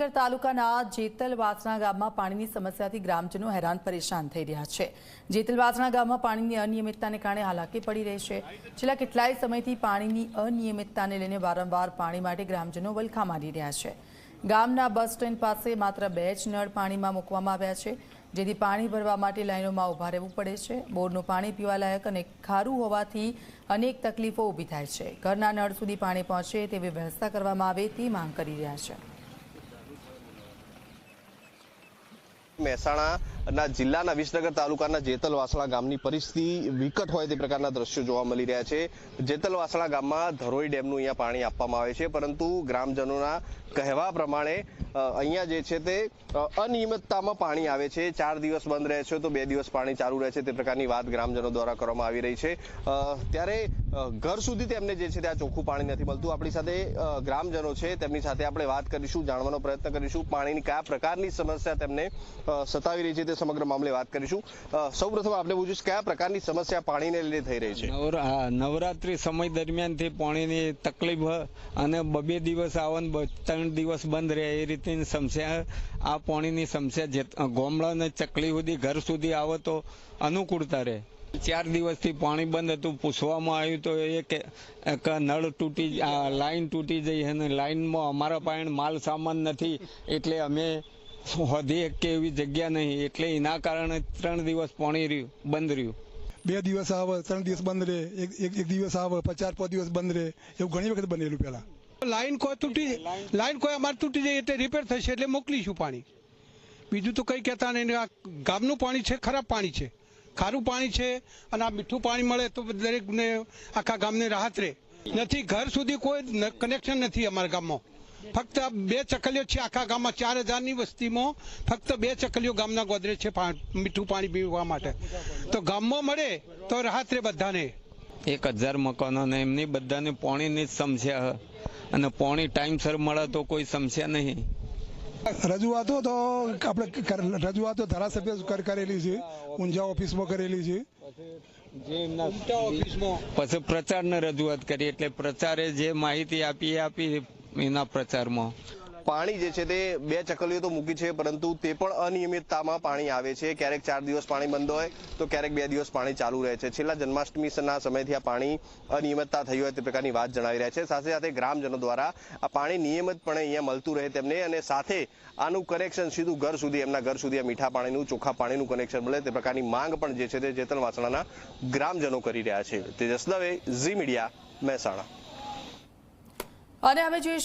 વિસનગર તાલુકાના જેતલ વાસણા ગામમાં પાણીની સમસ્યાથી ગ્રામજનો હેરાન પરેશાન થઈ રહ્યા છે. જેતલ વાસણા ગામમાં પાણીની અનિયમિતતાને કારણે હાલાકી પડી રહી છે. છેલ્લા કેટલાય સમયથી પાણીની અનિયમિતતાને લઈને વારંવાર પાણી માટે ગ્રામજનો વલખા મારી રહ્યા છે. ગામના બસ સ્ટેન્ડ પાસે માત્ર બે જ નળ પાણીમાં મૂકવામાં આવ્યા છે, જેથી પાણી ભરવા માટે લાઈનોમાં ઊભા રહેવું પડે છે. બોરનું પાણી પીવાલાયક અને ખારું હોવાથી અનેક તકલીફો ઊભી થાય છે. ઘરના નળ સુધી પાણી પહોંચે તેવી વ્યવસ્થા કરવામાં આવે તે માંગ કરી રહ્યા છે. મહેસાણાના જિલ્લાના વિસનગર તાલુકાના જેતલ વાસણા ગામની પરિસ્થિતિ વિકટ હોય તે પ્રકારના દ્રશ્યો જોવા મળી રહ્યા છે. જેતલ વાસણા ગામમાં ધરોઈ ડેમનું અહીંયા પાણી આપવામાં આવે છે, પરંતુ ગ્રામજનોના કહેવા પ્રમાણે અહીંયા જે છે તે અનિયમિતતામાં પાણી આવે છે. ચાર દિવસ બંધ રહે છે તો બે દિવસ પાણી ચાલુ રહે છે તે પ્રકારની વાત ગ્રામજનો દ્વારા કરવામાં આવી રહી છે. ત્યારે ઘર સુધી તેમને જે છે તે આ ચોખ્ખું પાણી નથી મળતું. આપણી સાથે ગ્રામજનો છે. તેમની સાથે આપણે વાત કરીશું, જાણવાનો પ્રયત્ન કરીશું. પાણીની કયા પ્રકારની સમસ્યા તેમને સતાવી રહી છે તે સમગ્ર મામલે વાત કરીશું. સૌ સૌપ્રથમ આપણે પૂછીશ કયા પ્રકારની સમસ્યા પાણીને લીધે થઈ રહી છે? નવરાત્રિ સમય દરમિયાનથી પાણીની તકલીફ અને બબે દિવસ આવે બ- ત્રણ દિવસ બંધ રહે એ રીતની સમસ્યા. આ પાણીની સમસ્યા જે ગોમડા ને ચકલી સુધી, ઘર સુધી આવે તો અનુકૂળતા રહે. ચાર દિવસથી પાણી બંધ હતું. પૂછવામાં આવ્યું તો એ કે એક નળ તૂટી આ લાઈન તૂટી જઈ અને લાઈનમાં અમારા પાસે માલ સામાન નથી. એટલે અમે વધી કે એવી જગ્યા નહીં. એટલે એના કારણે ત્રણ દિવસ પાણી રહ્યું બંધ રહ્યું. બે દિવસ આવે ત્રણ દિવસ બંધ રહે. એક એક દિવસ આવે પચાર ચાર પાંચ દિવસ બંધ રહે. એવું ઘણી વખત બનેલું પહેલા. લાઈન કોઈ તૂટી લાઈન કોઈ અમારે તૂટી જાય એટલે રિપેર થશે એટલે મોકલીશું પાણી. બીજું તો કંઈ કહેતા નહીં. આ ગામનું પાણી છે ખરાબ પાણી છે. ખારું પાણી છે અને આ મીઠું પાણી મળે તો દરેકને આખા ગામને રાહત રહે. નથી ઘર સુધી કોઈ કનેક્શન નથી અમારા ગામમાં. ફક્ત બે ચકલીઓ છે આખા ગામમાં, ચાર હજારની વસ્તીમાં ફક્ત બે ચકલીઓ ગામના ગોદરે છે મીઠું પાણી પીવા માટે. તો ગામમાં મળે તો રાહત રહે બધાને. એક હજાર મકાનો ને એમની બધાને પાણીની જ સમસ્યા અને પાણી ટાઈમસર મળે તો કોઈ સમસ્યા નહીં. રજૂઆતો તો આપણે રજૂઆતો ધારાસભ્ય કરેલી છે. ઊંઝા ઓફિસમાં કરેલી છે. ઓફિસમાં પછી પ્રચારને રજૂઆત કરી એટલે પ્રચારે જે માહિતી આપી એ આપી એના પ્રચારમાં. પાણી જે છે તે બે ચકલીઓ તો મૂકી છે, પરંતુ તે પણ અનિયમિતતામાં પાણી આવે છે. ક્યારેક ચાર દિવસ પાણી બંધ હોય, તો ક્યારેક બે દિવસ પાણી ચાલુ રહે છે. છેલ્લા જન્માષ્ટમીના સમયથી આ પાણી અનિયમિતતા થઈ હોય તે પ્રકારની વાત જણાવી રહ્યા છે. સાથે સાથે ગ્રામજનો દ્વારા આ પાણી નિયમિતપણે અહીંયા મળતું રહે તેમને અને સાથે આનું કનેક્શન સીધું ઘર સુધી, એમના ઘર સુધી આ મીઠા પાણીનું, ચોખ્ખા પાણીનું કનેક્શન મળે તે પ્રકારની માંગ પણ જે છે તે જેતલ વાસણાના ગ્રામજનો કરી રહ્યા છે. Tejas Dave, Zee media, Mehsana. અને હવે જોઈએ